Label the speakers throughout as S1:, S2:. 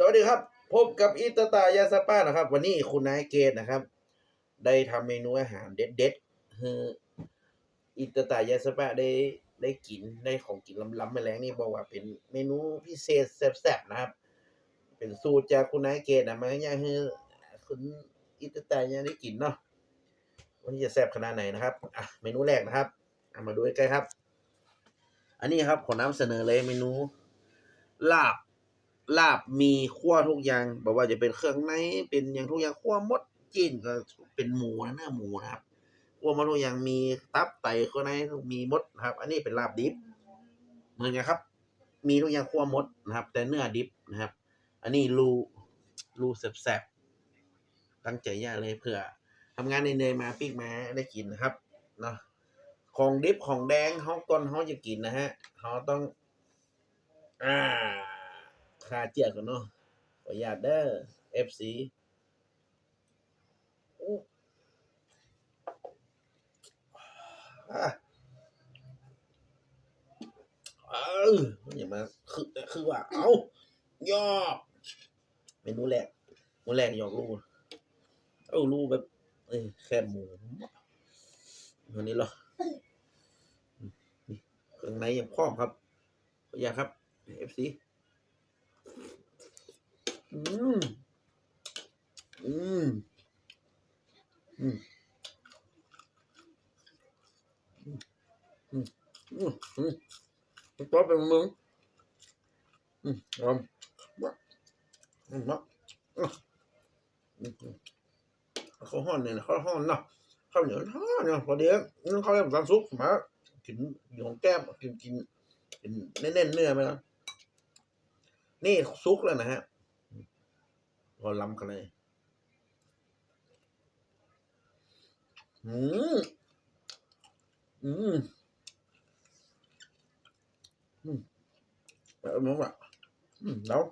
S1: สวัสดีครับ พบกับอิตาตายาสป้านะครับ วันนี้คุณนายเกตนะครับ ได้ทำเมนูอาหารเด็ดๆคืออิตาตายาสป้าได้ได้กินได้ของกินล้ำๆไปแล้วนี่บอกว่าเป็นเมนูพิเศษแซ่บๆนะครับ เป็นสูตรจากคุณนายเกตนะมาย่างให้คุณอิตาตายาได้กินเนาะวันนี้จะแซ่บขนาดไหนนะครับอะเมนูแรกนะครับเอามาดูใกล้ๆครับ อันนี้ครับขอนำเสนอเลยเมนูลาบ ลาบมีคั่วทุกอย่างบอกว่าจะเป็นเครื่องในเป็นอย่างทุกอย่างคั่วมดจีนก็เป็นหมูนะเนื้อหมูนะครับคั่วมดทุกอย่างมีตับไตข้างในมีมดนะครับ อันนี้เป็นลาบดิบเหมือนกันครับ มีทุกอย่างคั่วมดนะครับ แต่เนื้อดิบนะครับ อันนี้รูรูแสบๆตั้งใจยางเลยเพื่อทำงานในเนยมาปิ้งมาได้กินนะครับเนาะของดิบของแดงเขาก่อนเขาจะกินนะฮะเขาต้อง อ่า คาเจียก่อนเนาะขออนุญาตเด้อ FC อู้อะเอออย่ามาคือคือว่า เอายอกเมนูแรกเมนูแรกยอกลูกเอาลูกแบบเอ้ยแค่หมูวันนี้เหรอเครื่องในยังพร้อมครับออนุญาครับ FC อืม อืมอืมอืมอืมอืมอืมตัวเป็นมึงอืมลองอืมเนาะอืมอืมอืมเขาห้อนเนี่ยเขาห้อนเนาะข้าวเหนียวห้อนเนาะพอดีนั่นเขาเรียกว่าซุปมากินอยู่ของแก้มกินกินกินเน้นๆเนื้อไหมล่ะนี่ซุกแล้วนะฮะ พอล้ำกันเลยอืมอืมอืมแบบนั้นอะอืมแล้ว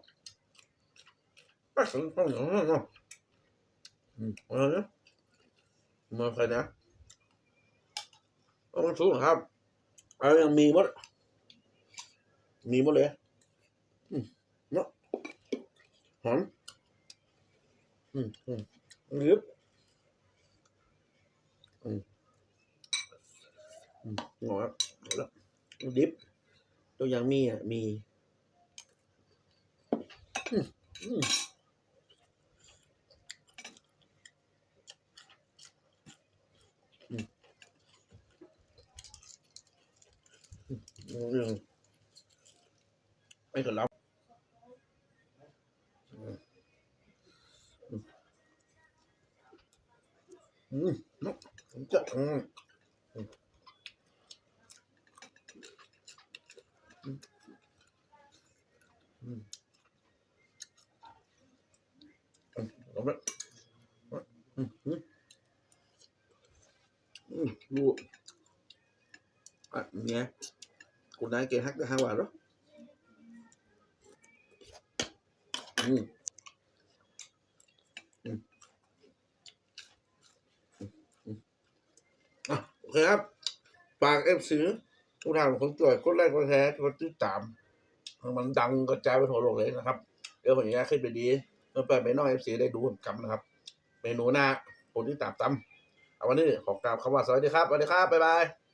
S1: ไม่สนต้องอย่างนั้นเนาะอืมอะไรเนี่ยมาใครนะต้องสูงครับอะไรยังมีมดมีหมดเลยอืมเนาะหอม อืมอืมลึบอืมอืมงอแล้วดิบตัวอย่างมีอะมีอืมอืมอืมอืมเรื่องไม่กดรับ อืมเนาะผมจะอืมอืมอืมอืมอืมเอาไปอืมอืมอืมดูอะเนี่ย คุณนายเกฮักได้ห้าบาทเหรออืมอะโอเคครับฝากเอฟซีทุกท่านคนจ่วยกดไลค์กดแท้คนที่สามมันดังกระจายไปทั่วโลกเลยนะครับ เดี๋ยวผมจะขึ้นไปดีเพื่อไปไปนอกเอฟซีได้ดูกันนะครับ เมนูหน้าผมที่ตามตำเอาวันนี้ขอกราบคำว่าสวัสดีครับสวัสดีครับบ๊ายบาย